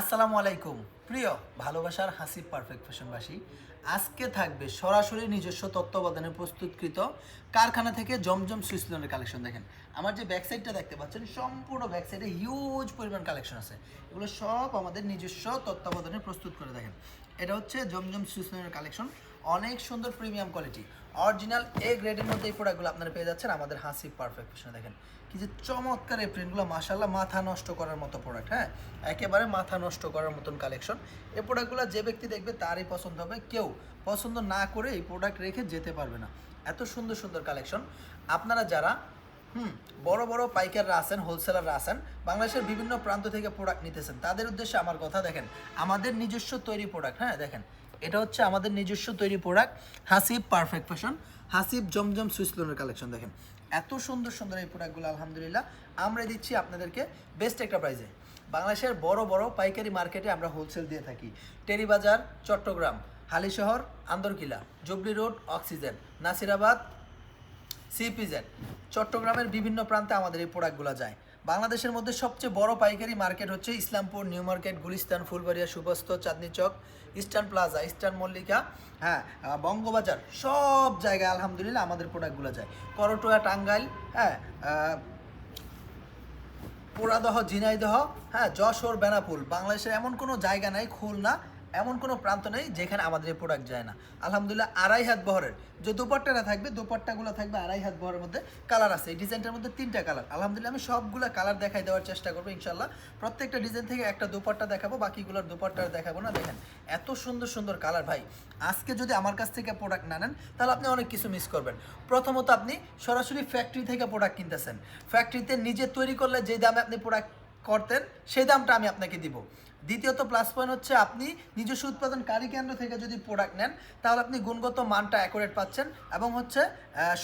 আসসালামু আলাইকুম। প্রিয়, ভালোবাসার হাসি পারফেক্ট ফ্যাশনবাসী, আজকে থাকবে সরাসরি নিজস্ব তত্ত্বাবধানে প্রস্তুতকৃত কারখানা থেকে জমজম সুইসলনের কালেকশন দেখেন। আমার যে ব্যাকসাইডটা দেখতে পাচ্ছেন, সম্পূর্ণ ব্যাক সাইডে হিউজ পরিমাণ কালেকশন আছে। এগুলো সব আমাদের নিজস্ব তত্ত্বাবধানে প্রস্তুত করে দেখেন। এটা হচ্ছে জমজম সুইসলনের কালেকশন, অনেক সুন্দর প্রিমিয়াম কোয়ালিটি অরিজিনাল এ গ্রেডের মধ্যে এই প্রোডাক্টগুলো আপনারা পেয়ে যাচ্ছেন আমাদের হাসি পারফেক্ট ফ্যাশনে দেখেন। কি যে চমৎকার এই প্রিন্টগুলো মাসাল্লাহ মাথা নষ্ট করার মতো প্রোডাক্ট হ্যাঁ? একেবারে মাথা নষ্ট করার মতন কালেকশন এই প্রোডাক্টগুলো যে ব্যক্তি দেখবে তারই পছন্দ হবে। কেউ পছন্দ না করে এই প্রোডাক্ট রেখে যেতে পারবে না। এত সুন্দর সুন্দর কালেকশন আপনারা যারা, হুম, বড় বড় পাইকাররা আছেন হোলসেলাররা আছেন, বাংলাদেশের বিভিন্ন প্রান্ত থেকে প্রোডাক্ট নিতেছেন, তাদের উদ্দেশ্যে আমার কথা দেখেন, আমাদের নিজস্ব তৈরি প্রোডাক্ট হ্যাঁ দেখেন। এটা হচ্ছে আমাদের নিজস্ব তৈরি product Hasib perfect fashion Hasib Zamzam সুইসলোনের collection দেখেন। এত সুন্দর সুন্দর এই প্রোডাক্টগুলো আলহামদুলিল্লাহ। আমরা দিচ্ছি আপনাদেরকে বেস্ট একটা প্রাইজে বাংলাদেশের বড় বড় পাইকারি মার্কেটে আমরা হোলসেল দিয়ে থাকি। Terribazar, Chattogram, Halishahar, Andarkilla, Jubilee Road, Oxygen, Nasirabad CEPZ চট্টগ্রামের বিভিন্ন প্রান্তে আমাদের এই প্রোডাক্টগুলো যায়। বাংলাদেশের মধ্যে সবচেয়ে বড় পাইকারি মার্কেট হচ্ছে Islampur, New Market, Gulistan, Fulbaria, সুবস্ত, Chandni Chowk, Eastern Plaza, Eastern Mallika হ্যাঁ বঙ্গবাজার, সব জায়গায় আলহামদুলিল্লাহ আমাদের প্রোডাক্টগুলো যায়। করটোয়া, টাঙ্গাইল হ্যাঁ পোড়াদহ ঝিনাইদহ হ্যাঁ যশোর বেনাপুল বাংলাদেশের এমন কোনো জায়গা নাই, খুলনা এমন কোনো প্রান্ত নেই যেখানে আমাদের এই প্রোডাক্ট যায় না। আলহামদুলিল্লাহ আড়াই হাত বহরের। যে দুপাট্টাটা থাকবে, দুপাট্টাগুলো থাকবে আড়াই হাত বহরের মধ্যে কালার আছে। এই ডিজাইনটার মধ্যে তিনটা কালার আলহামদুলিল্লাহ আমি সবগুলো কালার দেখাই দেওয়ার চেষ্টা করব ইনশাল্লাহ প্রত্যেকটা ডিজাইন থেকে একটা দুপাট্টা দেখাবো, বাকিগুলোর দুপাট্টা দেখাবো না। দেখেন, এত সুন্দর সুন্দর কালার ভাই। আজকে যদি আমার কাছ থেকে প্রোডাক্ট না নেন, তাহলে আপনি অনেক কিছু মিস করবেন। প্রথমত আপনি সরাসরি ফ্যাক্টরি থেকে প্রোডাক্ট কিনতেছেন। ফ্যাক্টরিতে নিজে তৈরি করলে যে দামে আপনি প্রোডাক্ট করতেন, সেই দামটা আমি আপনাকে দিব। দ্বিতীয়ত প্লাস পয়েন্ট হচ্ছে আপনি নিজস্ব উৎপাদনকারী কেন্দ্র থেকে যদি প্রোডাক্ট নেন, তাহলে আপনি গুণগত মানটা অ্যাকুরেট পাচ্ছেন এবং হচ্ছে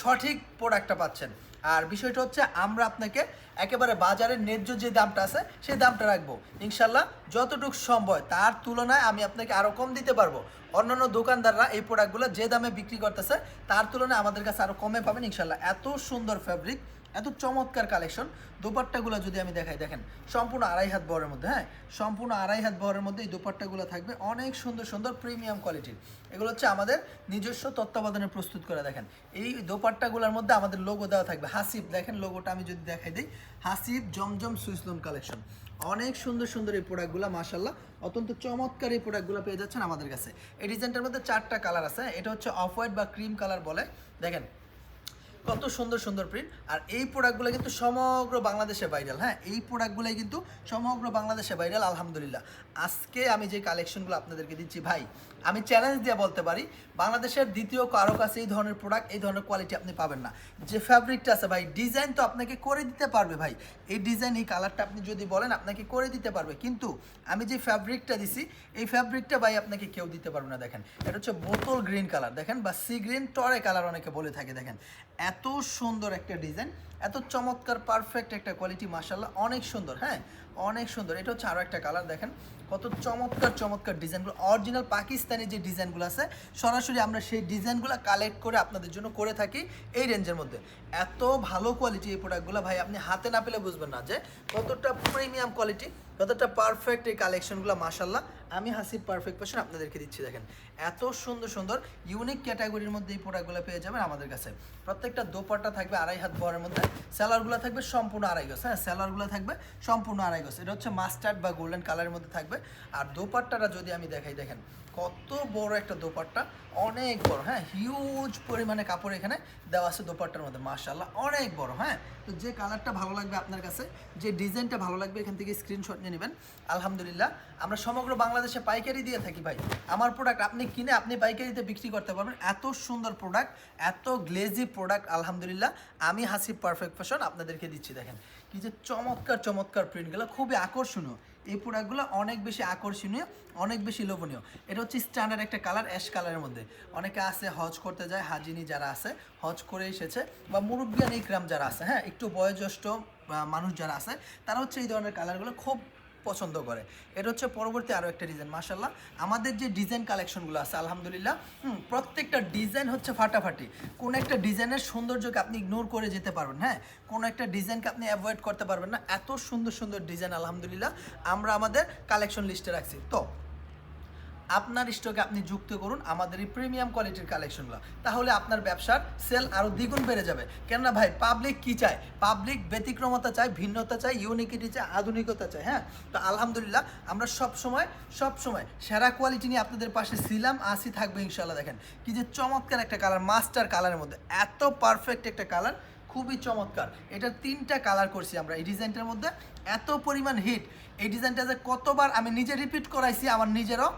সঠিক প্রোডাক্টটা পাচ্ছেন। আর বিষয়টা হচ্ছে আমরা আপনাকে একেবারে বাজারের ন্যায্য যে দামটা আছে, সেই দামটা রাখব। ইনশাল্লাহ যতটুকু সম্ভব, তার তুলনায় আমি আপনাকে আরও কম দিতে পারব। অন্যান্য দোকানদাররা এই প্রোডাক্টগুলো যে দামে বিক্রি করতেছে, তার তুলনায় আমাদের কাছে আরও কমে পাবেন ইনশাল্লাহ এত সুন্দর ফ্যাব্রিক এত চমৎকার কালেকশন দোপাট্টাগুলো যদি আমি দেখাই, দেখেন, সম্পূর্ণ আড়াই হাত বহরের মধ্যে হ্যাঁ? সম্পূর্ণ আড়াই হাত বহরের মধ্যে এই দোপাট্টাগুলো থাকবে। অনেক সুন্দর সুন্দর প্রিমিয়াম কোয়ালিটির এগুলো হচ্ছে আমাদের নিজস্ব তত্ত্বাবধানে প্রস্তুত করে দেখেন। এই দোপাট্টাগুলোর মধ্যে আমাদের লোগো দেওয়া থাকবে, হাসিব। দেখেন লোগোটা আমি যদি দেখাই দিই, হাসিব জমজম সুইসলোন কালেকশন অনেক সুন্দর সুন্দর এই প্রোডাক্টগুলো মাশাল্লাহ অত্যন্ত চমৎকার এই প্রোডাক্টগুলো পেয়ে যাচ্ছেন আমাদের কাছে। এই ডিজাইনটার মধ্যে চারটা কালার আছে এটা হচ্ছে অফ হোয়াইট বা ক্রিম কালার বলে। দেখেন কত সুন্দর সুন্দর প্রিন্ট আর এই প্রোডাক্টগুলো কিন্তু সমগ্র বাংলাদেশে ভাইরাল হ্যাঁ? এই প্রোডাক্টগুলোই কিন্তু সমগ্র বাংলাদেশে ভাইরাল আলহামদুলিল্লাহ। আজকে আমি যে কালেকশনগুলো আপনাদেরকে দিচ্ছি, ভাই, আমি চ্যালেঞ্জ দিয়ে বলতে পারি, বাংলাদেশের দ্বিতীয় কারও কাছে এই ধরনের প্রোডাক্ট এই ধরনের কোয়ালিটি আপনি পাবেন না। যে ফ্যাব্রিকটা আছে, ভাই ডিজাইন তো আপনাকে করে দিতে পারবে, ভাই। এই ডিজাইন এই কালারটা আপনি যদি বলেন, আপনাকে করে দিতে পারবে। কিন্তু আমি যে ফ্যাব্রিকটা দিছি, এই ফ্যাব্রিকটা ভাই, আপনাকে কেউ দিতে পারবে না, দেখেন। এটা হচ্ছে বোতল গ্রিন কালার দেখেন, বা সি গ্রিন টরে কালার অনেকে বলে থাকে, দেখেন। এত সুন্দর একটা ডিজাইন, এত চমৎকার পারফেক্ট একটা কোয়ালিটি মাসাল্লাহ অনেক সুন্দর হ্যাঁ? অনেক সুন্দর। এটা হচ্ছে আরও একটা কালার দেখেন। কত চমৎকার চমৎকার ডিজাইনগুলো। অরিজিনাল পাকিস্তানি যে ডিজাইনগুলো আছে, সরাসরি আমরা সেই ডিজাইনগুলো কালেক্ট করে আপনাদের জন্য করে থাকি এই রেঞ্জের মধ্যে। এত ভালো কোয়ালিটি এই প্রোডাক্টগুলো ভাই, আপনি হাতে না পেলে বুঝবেন না যে কতটা প্রিমিয়াম কোয়ালিটি কতটা পারফেক্ট এই কালেকশনগুলো মাসাল্লাহ আমি হাসিব পারফেক্ট পাশন আপনাদেরকে দিচ্ছি, দেখেন। এত সুন্দর সুন্দর ইউনিক ক্যাটাগরির মধ্যে এই প্রোডাক্টগুলো পেয়ে যাবেন আমাদের কাছে। প্রত্যেকটা দোপাট্টা থাকবে আড়াই হাত বহরের মধ্যে স্যালারগুলো থাকবে সম্পূর্ণ আড়াই গজ হ্যাঁ স্যালারগুলো থাকবে সম্পূর্ণ আড়াই গজ। এটা হচ্ছে মাস্টার্ড বা গোল্ডেন কালারের মধ্যে থাকবে। আর দোপাট্টাটা যদি আমি দেখাই, দেখেন, কত বড় একটা দোপাট্টা, অনেক বড় হ্যাঁ হিউজ পরিমাণে কাপড় এখানে দেওয়া আছে দোপাট্টার মধ্যে মার্শাল্লাহ অনেক বড় হ্যাঁ। তো যে কালারটা ভালো লাগবে আপনার কাছে, যে ডিজাইনটা ভালো লাগবে, এখান থেকে স্ক্রিনশট নিয়ে নেবেন। আলহামদুলিল্লাহ, আমরা সমগ্র বাংলাদেশে পাইকারি দিয়ে থাকি ভাই। আমার প্রোডাক্ট আপনি কিনে আপনি পাইকারিতে বিক্রি করতে পারবেন। এত সুন্দর প্রোডাক্ট এত গ্লেজি প্রোডাক্ট আলহামদুলিল্লাহ। আমি হাসি পারফেক্ট ফ্যাশন আপনাদেরকে দিচ্ছি, দেখেন। কি যে চমৎকার চমৎকার প্রিন্টগুলো খুবই আকর্ষণীয়। এই প্রোডাক্টগুলো অনেক বেশি আকর্ষণীয়, অনেক বেশি লোভনীয়। এটা হচ্ছে স্ট্যান্ডার্ড একটা কালার অ্যাশ কালারের মধ্যে। অনেকে আছে, হজ করতে যায়, হাজিনি যারা আছে, হজ করে এসেছে, বা মুরব্বিয়ান ইকরাম যারা আছে হ্যাঁ একটু বয়োজ্যেষ্ঠ মানুষ যারা আছে, তারা হচ্ছে এই ধরনের কালারগুলো খুব পছন্দ করে। এটা হচ্ছে পরবর্তী আরও একটা ডিজাইন মাসাল্লাহ আমাদের যে ডিজাইন কালেকশনগুলো আছে আলহামদুলিল্লাহ হুম, প্রত্যেকটা ডিজাইন হচ্ছে ফাটাফাটি। কোনো একটা ডিজাইনের সৌন্দর্যকে আপনি ইগনোর করে যেতে পারবেন হ্যাঁ? কোনো একটা ডিজাইনকে আপনি অ্যাভয়েড করতে পারবেন না। এত সুন্দর সুন্দর ডিজাইন আলহামদুলিল্লাহ আমরা আমাদের কালেকশন লিস্টে রাখছি। তো আপনার স্টকে আপনি যুক্ত করুন আমাদের এই প্রিমিয়াম কোয়ালিটির কালেকশনগুলো তাহলে আপনার ব্যবসার সেল আরও দ্বিগুণ বেড়ে যাবে। কেননা ভাই পাবলিক কি চায়? পাবলিক ব্যতিক্রমতা চায়, ভিন্নতা চায় ইউনিকিটি চায়, আধুনিকতা চায় হ্যাঁ? তো আলহামদুলিল্লাহ, আমরা সব সময় সব সময় সেরা কোয়ালিটি নিয়ে আপনাদের পাশে ছিলাম আসি থাকবে ইনশাল্লাহ দেখেন। কি যে চমৎকার একটা কালার মাস্টার কালারের মধ্যে। এত পারফেক্ট একটা কালার খুবই চমৎকার। এটা তিনটা কালার করছি আমরা এই ডিজাইনটার মধ্যে। এত পরিমাণ হিট এই ডিজাইনটা যে কতবার আমি নিজে রিপিট করাইছি, আমার নিজেরও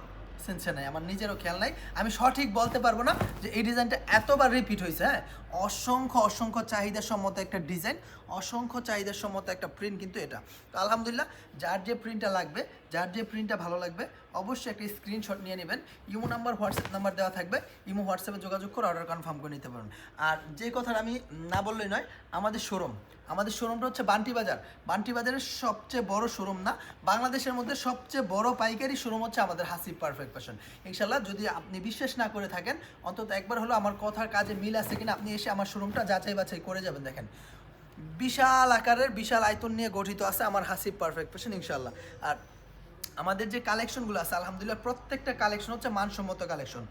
সেন্সে নাই, আমার নিজেরও খেয়াল নাই। আমি সঠিক বলতে পারব না যে এই ডিজাইনটা এতবার রিপিট হয়েছে হ্যাঁ? অসংখ্য অসংখ্য চাহিদা সম্মত একটা ডিজাইন, অসংখ্য চাহিদা সম্মত একটা প্রিন্ট কিন্তু এটা। তো আলহামদুলিল্লাহ, যার যে প্রিন্টটা লাগবে, যার যে প্রিন্টটা ভালো লাগবে, অবশ্যই একটা স্ক্রিনশট নিয়ে নেবেন। ইমো নাম্বার হোয়াটসঅ্যাপ নাম্বার দেওয়া থাকবে। ইমো হোয়াটসঅ্যাপে যোগাযোগ করে অর্ডার কনফার্ম করে নিতে পারেন আর যে কথাটা আমি না বললেই নয়, আমাদের শোরুম আমাদের শোরুমটা হচ্ছে বান্টি বাজার। বাজারের সবচেয়ে বড় শোরুম না, বাংলাদেশের মধ্যে সবচেয়ে বড় পাইকারি শোরুম হচ্ছে আমাদের হাসিব পারফেক্ট ফ্যাশন ইনশাল্লাহ যদি আপনি বিশ্বাস না করে থাকেন, অন্তত একবার হলো আমার কথার কাজে মিল আছে কিনা, আপনি এসে আমার শোরুমটা যাচাই বাছাই করে যাবেন, দেখেন। বিশাল আকারের, বিশাল আয়তন নিয়ে গঠিত আছে আমার হাসিব পারফেক্ট ফ্যাশন ইনশাল্লাহ আর আমাদের যে কালেকশনগুলো আছে, আলহামদুলিল্লাহ প্রত্যেকটা কালেকশন হচ্ছে মানসম্মত কালেকশন।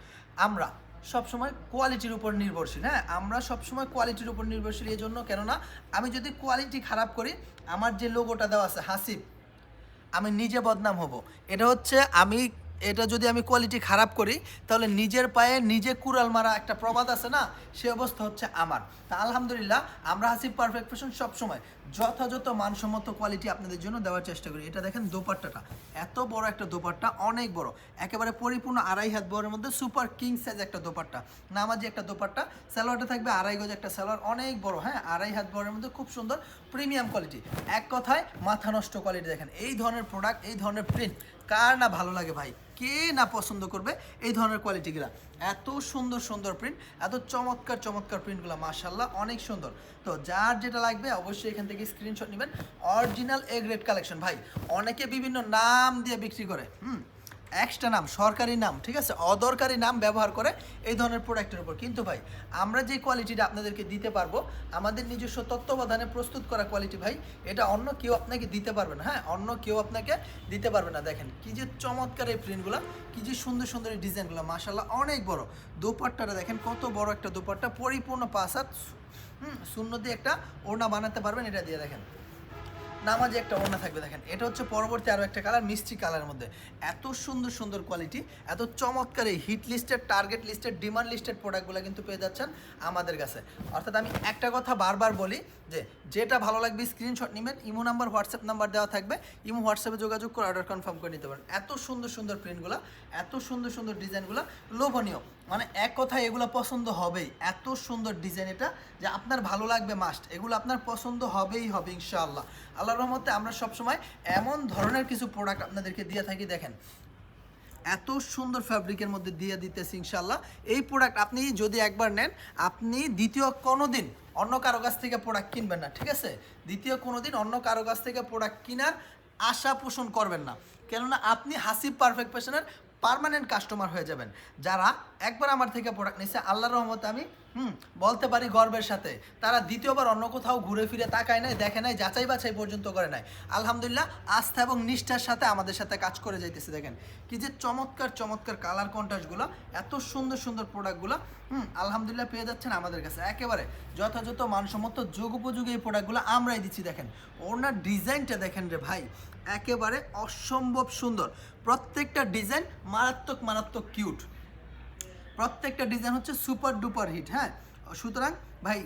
আমরা সবসময় কোয়ালিটির উপর নির্ভরশীল হ্যাঁ? আমরা সবসময় কোয়ালিটির উপর নির্ভরশীল এই জন্য, কেননা আমি যদি কোয়ালিটি খারাপ করি, আমার যে লোগোটা দেওয়া আছে হাসিব, আমি নিজে বদনাম হব। এটা হচ্ছে আমি এটা যদি আমি কোয়ালিটি খারাপ করি, তাহলে নিজের পায়ে নিজে কুড়াল মারা একটা প্রবাদ আছে না? সে অবস্থা হচ্ছে আমার। তা আলহামদুলিল্লাহ, আমরা হাসিব পারফেক্ট ফ্যাশন সবসময়। যথাযথ মানসম্মত কোয়ালিটি আপনাদের জন্য দেওয়ার চেষ্টা করি। এটা দেখেন দোপাট্টাটা। এত বড় একটা দোপাট্টা, অনেক বড়। একেবারে পরিপূর্ণ আড়াই হাত বড়ের মধ্যে সুপার কিং সাইজ একটা দোপাট্টা। নামাজি একটা দোপাট্টা। সালোয়ারটা থাকবে আড়াই গজ একটা সালোয়ার, অনেক বড় হ্যাঁ? আড়াই হাত বড়ের মধ্যে খুব সুন্দর প্রিমিয়াম কোয়ালিটি এক কথায় মাথা নষ্ট কোয়ালিটি দেখেন। এই ধরনের প্রোডাক্ট এই ধরনের প্রিন্ট কার না ভালো লাগে ভাই? কে না পছন্দ করবে এই ধরনের কোয়ালিটিগুলো এত সুন্দর সুন্দর প্রিন্ট এত চমৎকার চমৎকার প্রিন্টগুলো মার্শাল্লাহ অনেক সুন্দর। তো যার যেটা লাগবে অবশ্যই এখান থেকে স্ক্রিনশট নেবেন। অরিজিনাল এ গ্রেড কালেকশন ভাই। অনেকে বিভিন্ন নাম দিয়ে বিক্রি করে, হুম? এক্সট্রা নাম, সরকারি নাম, ঠিক আছে? অদরকারি নাম ব্যবহার করে এই ধরনের প্রোডাক্টের উপর। কিন্তু ভাই, আমরা যে কোয়ালিটিটা আপনাদেরকে দিতে পারব, আমাদের নিজস্ব তত্ত্বাবধানে প্রস্তুত করা কোয়ালিটি ভাই, এটা অন্য কেউ আপনাকে দিতে পারবে না। হ্যাঁ অন্য কেউ আপনাকে দিতে পারবে না। দেখেন, কি যে চমৎকার এই প্রিন্টগুলো কি যে সুন্দর সুন্দর এই ডিজাইনগুলো মাসাল্লাহ অনেক বড়। দোপাট্টাটা দেখেন, কত বড় একটা দোপাট্টা, পরিপূর্ণ পাসাত হুম, শূন্য দিয়ে একটা ওড়না বানাতে পারবেন, এটা দিয়ে দেখেন। নামাজে একটা ওড়না থাকবে, দেখেন। এটা হচ্ছে পরবর্তী আরও একটা কালার মিষ্টি কালারের মধ্যে। এত সুন্দর সুন্দর কোয়ালিটি এত চমৎকার এই হিট লিস্টের টার্গেট লিস্টের ডিমান্ড লিস্টেড প্রোডাক্টগুলো কিন্তু পেয়ে যাচ্ছেন আমাদের কাছে। অর্থাৎ আমি একটা কথা বারবার বলি যে যেটা ভালো লাগবে স্ক্রিনশট নেবেন, ইমো নাম্বার হোয়াটসঅ্যাপ নাম্বার দেওয়া থাকবে। ইমো হোয়াটসঅ্যাপে যোগাযোগ করে অর্ডার কনফার্ম করে নিতে পারেন। এত সুন্দর সুন্দর প্রিন্টগুলো এত সুন্দর সুন্দর ডিজাইনগুলো লোভনীয়। মানে এক কথায় এগুলো পছন্দ হবেই। এত সুন্দর ডিজাইন এটা যে আপনার ভালো লাগবে মাস্ট এগুলো আপনার পছন্দ হবেই হবে, ইনশাআল্লাহ। আল্লাহর রহমতে আমরা সবসময় এমন ধরনের কিছু প্রোডাক্ট আপনাদেরকে দিয়ে থাকি, দেখেন। এত সুন্দর ফ্যাব্রিকের মধ্যে দিয়ে দিতেছি ইনশাল্লাহ এই প্রোডাক্ট আপনি যদি একবার নেন, আপনি দ্বিতীয় কোনো দিন অন্য কারও কাছ থেকে প্রোডাক্ট কিনবেন না, ঠিক আছে? দ্বিতীয় কোনো দিন অন্য কারও কাছ থেকে প্রোডাক্ট কেনার আশা পোষণ করবেন না। কেননা আপনি হাসিব পারফেক্ট পেশনের পারমানেন্ট কাস্টমার হয়ে যাবেন। যারা একবার আমার থেকে প্রোডাক্ট নিয়েছে আল্লাহ রহমতে আমি হুম, বলতে পারি গর্বের সাথে। তারা দ্বিতীয়বার অন্য কোথাও ঘুরে ফিরে তাকায় নাই, দেখে নাই, যাচাই বাছাই পর্যন্ত করে নাই। আলহামদুলিল্লাহ, আস্থা এবং নিষ্ঠার সাথে আমাদের সাথে কাজ করে যাইতেছে, দেখেন। কি যে চমৎকার চমৎকার কালার কন্ট্রাস্টগুলো এত সুন্দর সুন্দর প্রোডাক্টগুলো হুম, আলহামদুলিল্লাহ পেয়ে যাচ্ছেন আমাদের কাছে। একেবারে যথাযথ মানসম্মত যুগ উপযোগী এই প্রোডাক্টগুলো আমরাই দিচ্ছি, দেখেন। ওনার ডিজাইনটা দেখেন রে ভাই, একেবারে অসম্ভব সুন্দর। প্রত্যেকটা ডিজাইন মারাত্মক মারাত্মক কিউট প্রত্যেকটা ডিজাইন হচ্ছে সুপার ডুপার হিট হ্যাঁ? সুতরাং ভাই,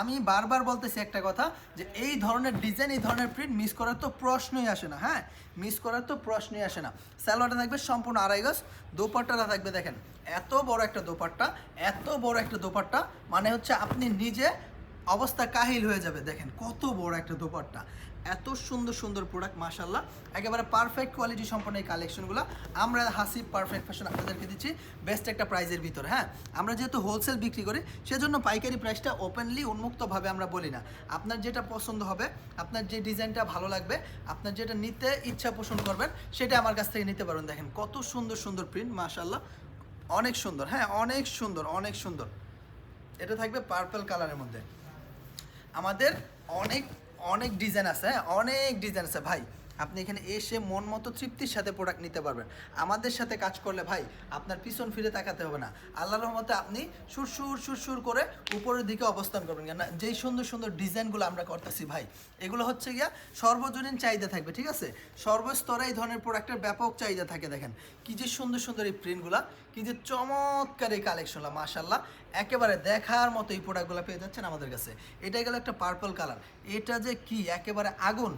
আমি বারবার বলতেছি একটা কথা যে এই ধরনের ডিজাইন এই ধরনের প্রিন্ট মিস করার তো প্রশ্নই আসে না হ্যাঁ? মিস করার তো প্রশ্নই আসে না। স্যালোয়ারটা থাকবে সম্পূর্ণ আড়াই গজ, দোপাট্টাটা থাকবে দেখেন, এত বড় একটা দোপাট্টা, এত বড় একটা দোপাট্টা মানে হচ্ছে আপনি নিজে অবস্থা কাহিল হয়ে যাবে। দেখেন কত বড় একটা দোপাট্টা। এত সুন্দর সুন্দর প্রোডাক্ট মাশাল্লাহ একেবারে পারফেক্ট কোয়ালিটি সম্পন্ন এই কালেকশনগুলো আমরা হাসিব পারফেক্ট ফ্যাশন আপনাদেরকে দিচ্ছি বেস্ট একটা প্রাইজের ভিতরে হ্যাঁ? আমরা যেহেতু হোলসেল বিক্রি করি, সেজন্য পাইকারি প্রাইসটা ওপেনলি উন্মুক্তভাবে আমরা বলি না। আপনার যেটা পছন্দ হবে, আপনার যে ডিজাইনটা ভালো লাগবে, আপনার যেটা নিতে ইচ্ছা পোষণ করবেন, সেটা আমার কাছ থেকে নিতে পারবেন। দেখেন কত সুন্দর সুন্দর প্রিন্ট মাশাল্লাহ অনেক সুন্দর হ্যাঁ? অনেক সুন্দর অনেক সুন্দর। এটা থাকবে পার্পল কালারের মধ্যে। আমাদের অনেক অনেক ডিজাইন আছে হ্যাঁ? অনেক ডিজাইন আছে ভাই। আপনি এখানে এসে মন মতো তৃপ্তির সাথে প্রোডাক্ট নিতে পারবেন। আমাদের সাথে কাজ করলে ভাই, আপনার পিছন ফিরে তাকাতে হবে না। আল্লাহর রহমতে আপনি সুরসুর সুরসুর করে উপরের দিকে অবস্থান করবেন। কেন যেই সুন্দর সুন্দর ডিজাইনগুলো আমরা করতেছি ভাই, এগুলো হচ্ছে গিয়া সর্বজনীন চাহিদা থাকবে, ঠিক আছে? সর্বস্তরে এই ধরনের প্রোডাক্টের ব্যাপক চাহিদা থাকে, দেখেন। কি যে সুন্দর সুন্দর এই প্রিন্টগুলো কি যে চমৎকার এই কালেকশনগুলো মাশাল্লাহ একেবারে দেখার মতো এই প্রোডাক্টগুলো পেয়ে যাচ্ছেন আমাদের কাছে। এটা গেল একটা পার্পল কালার এটা যে কি? একেবারে আগুন।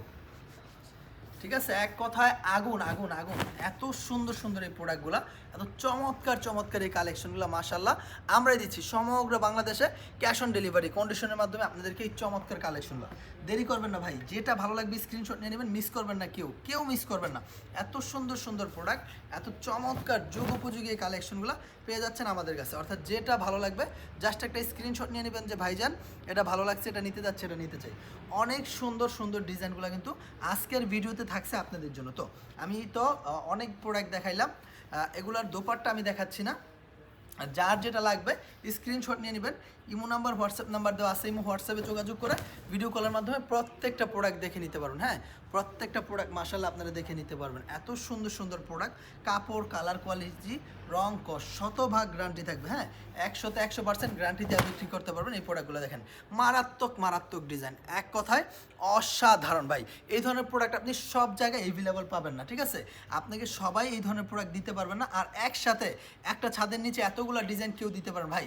ঠিক আছে? এক কথায় আগুন আগুন আগুন। এত সুন্দর সুন্দর এই প্রোডাক্টগুলো এত চমৎকার চমৎকার এই কালেকশনগুলো মাশাল্লাহ আমরাই দিচ্ছি সমগ্র বাংলাদেশে ক্যাশ অন ডেলিভারি কন্ডিশনের মাধ্যমে আপনাদেরকে এই চমৎকার কালেকশনগুলো দেরি করবেন না ভাই, যেটা ভালো লাগবে স্ক্রিনশট নিয়ে নেবেন মিস করবেন না কেউ। কেউ মিস করবেন না। এত সুন্দর সুন্দর প্রোডাক্ট এত চমৎকার যুগ উপযোগী এই কালেকশনগুলো পেয়ে যাচ্ছেন আমাদের কাছে। অর্থাৎ যেটা ভালো লাগবে জাস্ট একটা স্ক্রিনশট নিয়ে নেবেন যে, ভাইজান, এটা ভালো লাগছে, এটা নিতে যাচ্ছে, এটা নিতে চাই। অনেক সুন্দর সুন্দর ডিজাইনগুলো কিন্তু আজকের ভিডিওতে থাকছে আপনাদের জন্য। তো আমি তো অনেক প্রোডাক্ট দেখাইলাম। এগুলার দোপারটা আমি দেখাচ্ছি না। যার যেটা লাগবে স্ক্রিনশট নিয়ে নেবেন। ইমো নাম্বার, হোয়াটসঅ্যাপ নাম্বার দেওয়া আছে, ইমো হোয়াটসঅ্যাপে যোগাযোগ করে ভিডিও কলের মাধ্যমে প্রত্যেকটা প্রোডাক্ট দেখে নিতে পারবেন হ্যাঁ? প্রত্যেকটা প্রোডাক্ট মাসাল্লাহ আপনারা দেখে নিতে পারবেন। এত সুন্দর সুন্দর প্রোডাক্ট কাপড় কালার কোয়ালিটি রং কস শতভাগ গ্যারান্টি থাকবে হ্যাঁ? একশোতে একশো পার্সেন্ট গ্যারান্টিতে আপনি ঠিক করতে পারবেন এই প্রোডাক্টগুলো দেখেন। মারাত্মক মারাত্মক ডিজাইন এক কথায় অসাধারণ ভাই। এই ধরনের প্রোডাক্ট আপনি সব জায়গায় এভেলেবল পাবেন না, ঠিক আছে? আপনাকে সবাই এই ধরনের প্রোডাক্ট দিতে পারবেন না। আর একসাথে একটা ছাদের নিচে এতগুলো ডিজাইন কেউ দিতে পারেন ভাই,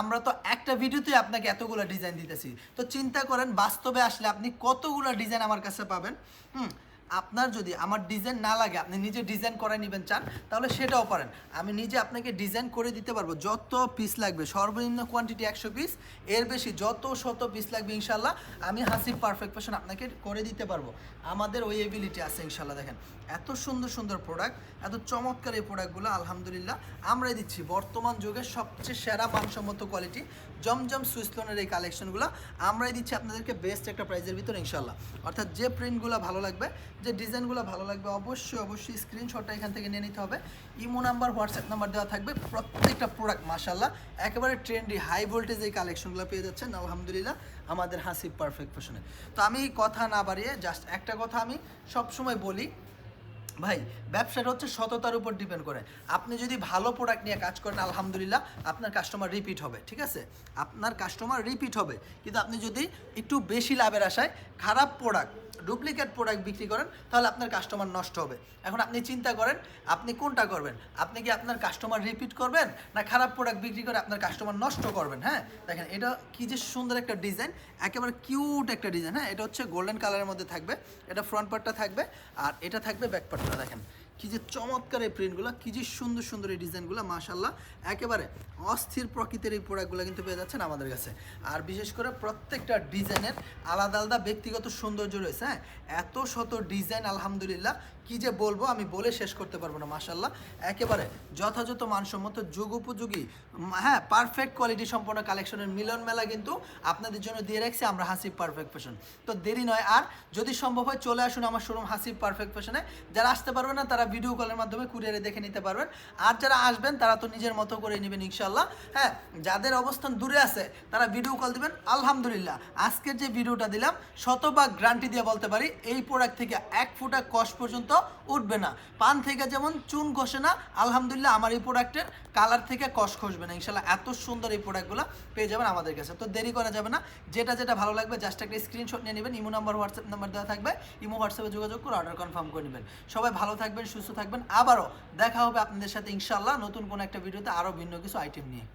আমরা তো একটা ভিডিওতে আপনাকে এতগুলো ডিজাইন দিতেছি। তো চিন্তা করেন, বাস্তবে আসলে আপনি কতগুলো ডিজাইন আমার কাছে পাবেন? হুম? আপনার যদি আমার ডিজাইন না লাগে, আপনি নিজে ডিজাইন করে নেবেন চান, তাহলে সেটাও পারেন। আমি নিজে আপনাকে ডিজাইন করে দিতে পারব, যত পিস লাগবে, সর্বনিম্ন কোয়ান্টিটি একশো পিস এর বেশি যত শত পিস লাগবে ইনশাল্লাহ আমি হাসিব পারফেক্ট ফ্যাশন আপনাকে করে দিতে পারব। আমাদের ওই এবিলিটি আছে ইনশাল্লাহ দেখেন। এত সুন্দর সুন্দর প্রোডাক্ট এত চমৎকার এই প্রোডাক্টগুলো আলহামদুলিল্লাহ, আমরাই দিচ্ছি। বর্তমান যুগের সবচেয়ে সেরা মানসম্মত কোয়ালিটি জমজম সুইসলোনের এই কালেকশনগুলো আমরাই দিচ্ছি আপনাদেরকে বেস্ট একটা প্রাইজের ভিতরে ইনশাল্লাহ অর্থাৎ যে প্রিন্টগুলো ভালো লাগবে যে ডিজাইনগুলো ভালো লাগবে, অবশ্যই অবশ্যই স্ক্রিনশটটা এখান থেকে নিয়ে নিতে হবে। ইমো নাম্বার হোয়াটসঅ্যাপ নাম্বার দেওয়া থাকবে প্রত্যেকটা প্রোডাক্ট মাশাল্লাহ একেবারে ট্রেন্ডি হাই ভোল্টেজ এই কালেকশনগুলো পেয়ে যাচ্ছেন, আলহামদুলিল্লাহ, আমাদের হাসি পারফেক্ট ফ্যাশনে তো আমি কথা না বাড়িয়ে জাস্ট একটা কথা আমি সবসময় বলি, ভাই, ব্যবসাটা হচ্ছে সততার উপর ডিপেন্ড করে। আপনি যদি ভালো প্রোডাক্ট নিয়ে কাজ করেন, আলহামদুলিল্লাহ, আপনার কাস্টমার রিপিট হবে, ঠিক আছে? আপনার কাস্টমার রিপিট হবে। কিন্তু আপনি যদি একটু বেশি লাভের আশায় খারাপ প্রোডাক্ট ডুপ্লিকেট প্রোডাক্ট বিক্রি করেন, তাহলে আপনার কাস্টমার নষ্ট হবে। এখন আপনি চিন্তা করেন, আপনি কোনটা করবেন? আপনি কি আপনার কাস্টমার রিপিট করবেন, না খারাপ প্রোডাক্ট বিক্রি করে আপনার কাস্টমার নষ্ট করবেন? হ্যাঁ? দেখেন, এটা কি যে সুন্দর একটা ডিজাইন একেবারে কিউট একটা ডিজাইন হ্যাঁ? এটা হচ্ছে গোল্ডেন কালারের মধ্যে থাকবে, এটা ফ্রন্ট পার্টটা থাকবে, আর এটা থাকবে ব্যাক পার্টটা দেখেন। কি যে চমৎকার এই প্রিন্টগুলো কি যে সুন্দর সুন্দর এই ডিজাইনগুলো মাশাল্লাহ একেবারে অস্থির প্রকৃতির এই প্রোডাক্টগুলো কিন্তু পেয়ে যাচ্ছেন আমাদের কাছে। আর বিশেষ করে প্রত্যেকটা ডিজাইনের আলাদা আলাদা ব্যক্তিগত সৌন্দর্য রয়েছে হ্যাঁ? এত শত ডিজাইন, আলহামদুলিল্লাহ, কি যে বলব আমি বলে শেষ করতে পারব না মাশাল্লাহ একেবারে যথাযথ মানসম্মত যুগ উপযোগী হ্যাঁ পারফেক্ট কোয়ালিটি সম্পন্ন কালেকশনের মিলন মেলা কিন্তু আপনাদের জন্য দিয়ে রাখছি আমরা হাসিব পারফেক্ট ফ্যাশন তো দেরি নয়, আর যদি সম্ভব হয় চলে আসুন আমার শোরুম হাসিব পারফেক্ট ফ্যাশনে যারা আসতে পারবে না, তারা ভিডিও কলের মাধ্যমে কুরিয়ারে দেখে নিতে পারবেন। আর যারা আসবেন, তারা তো নিজের মতো করে নেবেন ইনশাল্লাহ হ্যাঁ যাদের অবস্থান দূরে আছে, তারা ভিডিও কল দিবেন। আলহামদুলিল্লাহ, আজকের যে ভিডিওটা দিলাম, শতভাগ গ্যারান্টি দিয়ে বলতে পারি, এই প্রোডাক্ট থেকে এক ফুটা কষ পর্যন্ত উঠবে না। পান থেকে যেমন চুন ঘষে না, আলহামদুলিল্লাহ আমার এই প্রোডাক্টের কালার থেকে কষ খসবে না। ইনশাল্লাহ এত সুন্দর এই প্রোডাক্টগুলো পেয়ে যাবেন আমাদের কাছে। তো দেরি করা যাবে না, যেটা যেটা ভালো লাগবে জাস্ট একটা স্ক্রিনশট নিয়ে নেবেন। ইমো নাম্বার হোয়াটসঅ্যাপ নাম্বার দেওয়া থাকবে। ইমো হোয়াটসঅ্যাপে যোগাযোগ করে অর্ডার কনফার্ম করে নেবেন। সবাই ভালো থাকবেন সুস্থ থাকবেন। আবারও দেখা হবে আপনাদের সাথে ইনশাল্লাহ নতুন কোনো একটা ভিডিওতে আরও ভিন্ন কিছু আইটেম নিয়ে।